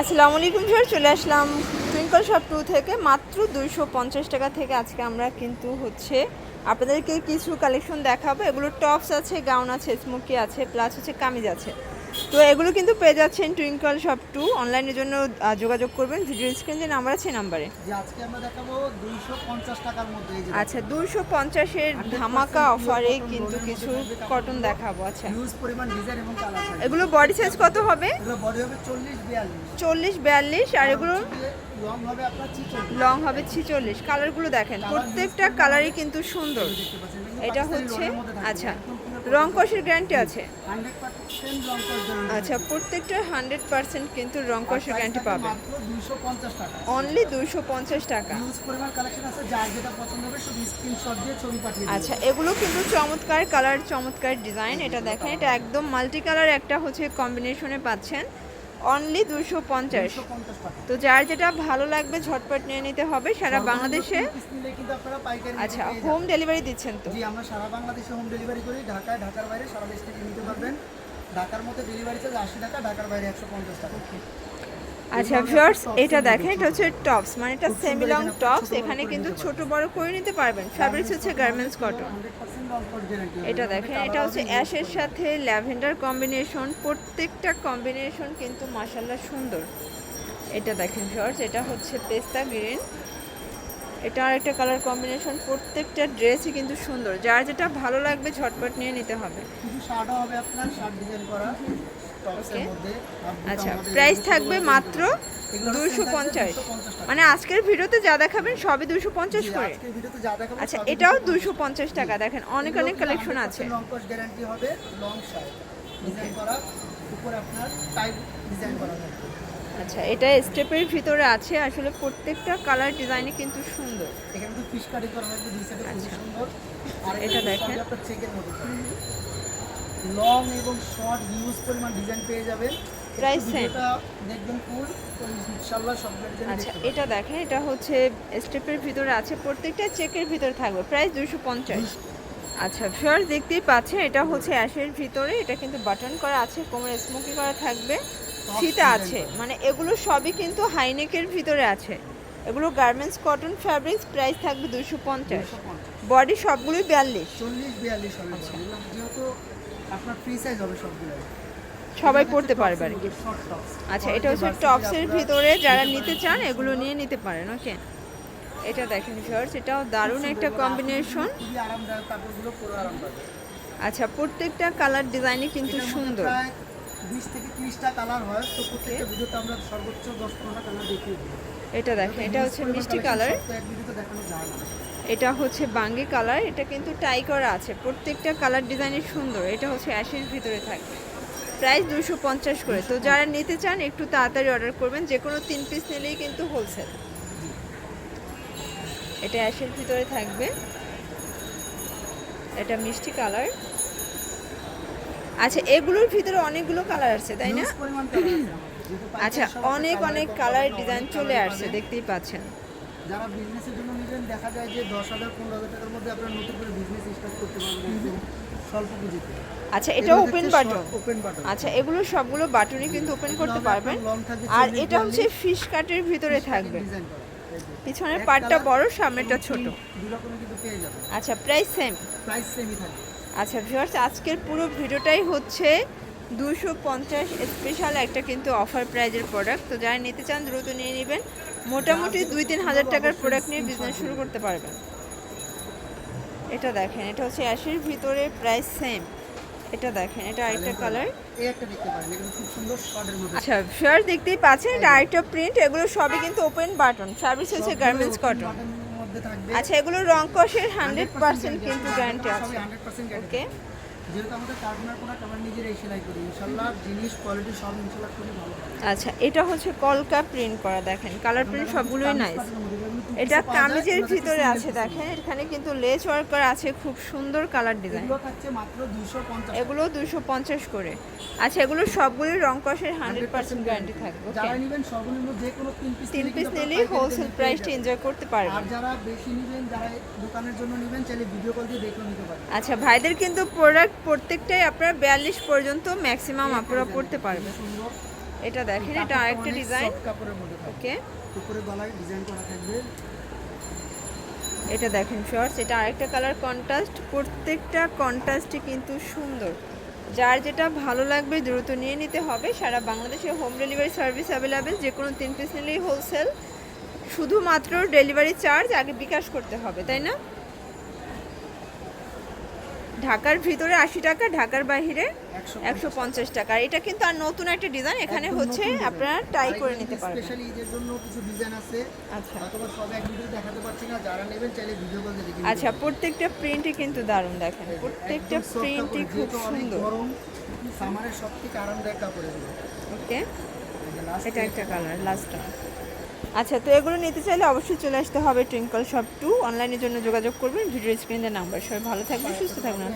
আসসালামু আলাইকুম স্যার চলে আসলাম টুইঙ্কল শপ টু থেকে, মাত্র দুইশো পঞ্চাশ টাকা থেকে আজকে আমরা কিন্তু হচ্ছে আপনাদেরকে কিছু কালেকশন দেখাবো। এগুলো টপস আছে গাউন আছে স্মোকি আছে প্লাস হচ্ছে কামিজ আছে। তো এগুলো কিন্তু পেয়ে যাচ্ছেন টুইঙ্কল শপ টু অনলাইনের জন্য যোগাযোগ করবেন। ভিডিও স্ক্রিন যে নাম্বার আছে নাম্বারে আজকে আমরা দেখাবো দুইশো পঞ্চাশ টাকার মধ্যে এই যে আচ্ছা দুইশো পঞ্চাশের ধামাকা অফারে কিন্তু কিছু কটন দেখাবো। আচ্ছা। হিউজ পরিমাণ ডিজাইন এবং কালার এগুলো বডি সাইজ কত হবে? এগুলো বডি হবে চল্লিশ বিয়াল্লিশ। আর এগুলো লং হবে আপনার চিচল্লিশ লং হবে ছিচল্লিশ। কালারগুলো দেখেন প্রত্যেকটা কালারই কিন্তু সুন্দর। এটা হচ্ছে আচ্ছা। রং কষের গ্যারান্টি আছে? আচ্ছা প্রত্যেকটা হান্ড্রেড পার্সেন্ট কিন্তু রং কষের গ্যারান্টি টাকা। অনলি দুইশো পঞ্চাশ টাকা। আচ্ছা এগুলো কিন্তু চমৎকার কালার চমৎকার ডিজাইন এটা দেখেন এটা একদম মাল্টি কালার একটা হচ্ছে কম্বিনেশনে পাচ্ছেন। অনলি দুশো পঞ্চাশ। তো যার যেটা ভালো লাগবে ঝটপট নিয়ে নিতে হবে। সারা বাংলাদেশে আপনারা পাইকারি আচ্ছা হোম ডেলিভারি দিচ্ছেন তো? জি আমরা সারা বাংলাদেশে হোম ডেলিভারি করি। ঢাকায় ঢাকার বাইরে সারা দেশ থেকে নিতে পারবেন। ঢাকার মধ্যে ডেলিভারি চার্জ আশি টাকা ঢাকার বাইরে একশো পঞ্চাশ টাকা। আচ্ছা ভিউয়ার্স এটা দেখেন এটা হচ্ছে টপস মানে এটা সেমি লং টপস এখানে কিন্তু ছোট বড় করে নিতে পারবেন। ফ্যাব্রিক্স হচ্ছে গার্মেন্টস কটন এটা দেখেন এটা হচ্ছে অ্যাশের সাথে ল্যাভেন্ডার কম্বিনেশন প্রত্যেকটা কম্বিনেশন কিন্তু মাসাল্লাহ সুন্দর। এটা দেখেন ভিউয়ার্স এটা হচ্ছে পেস্তা গ্রিন এটা আরেকটা কালার কম্বিনেশন প্রত্যেকটা ড্রেসই কিন্তু সুন্দর। যার যেটা ভালো লাগবে ঝটপট নিয়ে নিতে হবে। শার্টও হবে আপনার শার্ট ডিজাইন করা টপসের Okay. মধ্যে। আর বুটা আচ্ছা প্রাইস থাকবে মাত্র দুইশো পঞ্চাশ। মানে আজকের ভিডিওতে যা দেখাবেন সবই দুশো পঞ্চাশ করে। আচ্ছা এটাও 250 দুশো পঞ্চাশ টাকা। দেখেন অনেক অনেক কালেকশন আছে। লং গ্যারান্টি হবে লং শার্ট ডিজাইন করা উপরে আপনার টাইপ ডিজাইন করা আচ্ছা এটা স্টেপের ভিতরে আছে। আসলে প্রত্যেকটা কালার ডিজাইনই কিন্তু সুন্দর। এখানে তো করা সাইডে সুন্দর। আর এটা দেখেন। আপনার চেকের মধ্যে লং এবং শর্ট হিউজ পরিমাণ ডিজাইন পেয়ে যাবেন। একটু Price দেখবেন ফুল ইনশাআল্লাহ সবগুলো আচ্ছা এটা দেখেন এটা হচ্ছে স্টেপের ভিতরে আছে। প্রত্যেকটা চেকের ভিতরে থাকবে। প্রাইস দুশো পঞ্চাশ। আচ্ছা ফিওর দেখতেই পাচ্ছেন এটা হচ্ছে অ্যাশের ভিতরে। এটা কিন্তু বাটন করা আছে কোমরে স্মোকি করা থাকবে। ফিতা আছে। মানে এগুলো সবই কিন্তু হাইনেকের ভিতরে আছে। এগুলো গার্মেন্টস কটন ফ্যাব্রিক্স প্রাইস থাকবে দুশো পঞ্চাশ। বডি সবগুলোই বিয়াল্লিশ। চল্লিশ বিয়াল্লিশ হবে। যেহেতু আপনার ফ্রি সাইজ হবে সবগুলো সবাই পড়তে পারবে আর কি। আচ্ছা এটা হচ্ছে টপসের ভিতরে যারা নিতে চান এগুলো নিয়ে নিতে পারেন ওকে এটা দেখেন শর্টস এটাও দারুণ একটা কম্বিনেশন আচ্ছা প্রত্যেকটা কালার ডিজাইনই কিন্তু সুন্দর। বিশ থেকে ত্রিশটা কালার হয় তো প্রত্যেকটা ভিডিওতে আমরা সর্বোচ্চ দশ পনেরোটা কালার দেখিয়ে দিই এটা দেখেন এটা হচ্ছে মিষ্টি কালার। দেখানো যায় না। এটা হচ্ছে বাঙ্গি কালার এটা কিন্তু টাই করা আছে। প্রত্যেকটা কালার ডিজাইনই সুন্দর এটা হচ্ছে অ্যাশের ভিতরে থাকবে প্রাইস দুশো পঞ্চাশ করে। তো যারা নিতে চান একটু তাড়াতাড়ি অর্ডার করবেন। যে কোনো তিন পিস নিলেই কিন্তু হোলসেল এটা অ্যাশের ভিতরে থাকবে। এটা মিষ্টি কালার। আচ্ছা এগুলোর ভিতরে অনেকগুলো কালার আছে তাই না? আচ্ছা অনেক অনেক কালার ডিজাইন চলে আসছে দেখতেই পাচ্ছেন। যারা বিজনেসের জন্য নেবেন দেখা যায় যে দশ হাজার পনেরো হাজার টাকার মধ্যে আপনারা নতুন করে বিজনেস স্টার্ট করতে পারবেন স্বল্প পুঁজিতে। আচ্ছা এটা ওপেন বাটন ওপেন বাটন আচ্ছা এগুলো সবগুলো বাটনই কিন্তু ওপেন করতে পারবেন। আর এটা হচ্ছে ফিশ কাটের ভিতরে থাকবে। পিছনের পার্টটা বড় সামনেটা ছোট। দুই রকমের কিন্তু পেয়ে যাবেন। আচ্ছা প্রাইস সেম প্রাইস সেমই থাকবে। আচ্ছা ভিউয়ার্স আজকের পুরো ভিডিওটাই হচ্ছে দুশো পঞ্চাশ স্পেশাল একটা কিন্তু অফার প্রাইজের প্রোডাক্ট তো যারা নিতে চান দ্রুত নিয়ে নেবেন। মোটামুটি দুই তিন হাজার টাকার প্রোডাক্ট নিয়ে বিজনেস শুরু করতে পারবেন। এটা দেখেন এটা হচ্ছে অ্যাশের ভিতরে প্রাইস সেম এটা দেখেন এটা আরেকটা কালার আচ্ছা ফিয়ার দেখতেই পাচ্ছেন এটা আরেকটা প্রিন্ট এগুলো সবই কিন্তু ওপেন বাটন ফ্যাব্রিক্স হচ্ছে গার্মেন্টস কটন মধ্যে থাকবে। আচ্ছা এগুলো রং কষের হান্ড্রেড পার্সেন্ট কিন্তু গ্যারান্টি আছে। 100% ওকে যেহেতু আমাদের কারখানার প্রোডাক্ট আমরা নিজেরাই সেলাই করি ইনশাল্লাহ জিনিস কোয়ালিটি সব ইনশাল্লাহ খুবই ভালো আচ্ছা এটা হচ্ছে কলকা প্রিন্ট করা দেখেন। কালার প্রিন্ট সবগুলোই নাইস এটা কামিজের ভিতরে আছে দেখেন। এখানে কিন্তু লেস ওয়ার্ক করা আছে খুব সুন্দর কালার ডিজাইন। এগুলো থাকছে মাত্র 250 এগুলো দুশো পঞ্চাশ করে। আচ্ছা এগুলো সবগুলোই রং কষের হান্ড্রেড পার্সেন্ট গ্যারান্টি থাকবে তিন পিস নিলেই হোলসেল প্রাইসটা এনজয় করতে আর পারবেন যারা বেশি নেবেন যারা দোকানের জন্য নেবেন চাইলে ভিডিও কল দিয়ে দেখে নিতে পারেন। আচ্ছা ভাইদের কিন্তু প্রোডাক্ট প্রত্যেকটাই আপনারা বিয়াল্লিশ পর্যন্ত ম্যাক্সিমাম আপনারা পড়তে পারবেন। এটা দেখেন এটা আরেকটা ডিজাইন কাপড়ের মধ্যে ওকে উপরে গলায় ডিজাইন করা থাকবে। এটা দেখেন শর্টস এটা আরেকটা কালার কন্ট্রাস্ট প্রত্যেকটা কন্ট্রাস্টই কিন্তু সুন্দর। যার যেটা ভালো লাগবে দ্রুত নিয়ে নিতে হবে। সারা বাংলাদেশে হোম ডেলিভারি সার্ভিস অ্যাভেলেবেল যে কোনো তিন পিস নিলেই হোলসেল শুধুমাত্র ডেলিভারি চার্জ আগে বিকাশ করতে হবে তাই না? ঢাকার ভিতরে আশি টাকা ঢাকার বাইরে একশো পঞ্চাশ টাকা। এটা কিন্তু আর নতুন একটা ডিজাইন এখানে হচ্ছে আপনারা ট্রাই করে নিতে পারবেন। স্পেশালি ঈদের জন্য কিছু ডিজাইন আছে। আচ্ছা। অথবা সব এক ভিডিও দেখাতে পারছি না যারা নেবেন চাইলে ভিডিও কল দেখে আচ্ছা প্রত্যেকটা প্রিন্টই কিন্তু দারুণ দেখেন। প্রত্যেকটা প্রিন্টই খুব সুন্দর। গরম সামারের সব থেকে আরামদায়ক কাপড় ওকে এটা একটা কালার লাস্টটা আচ্ছা তো এগুলো নিতে চাইলে অবশ্যই চলে আসতে হবে টুইঙ্কল শপ টু অনলাইনের জন্য যোগাযোগ করবেন, ভিডিও স্ক্রিনের নাম্বার। সবাই ভালো থাকবেন, সুস্থ থাকবেন।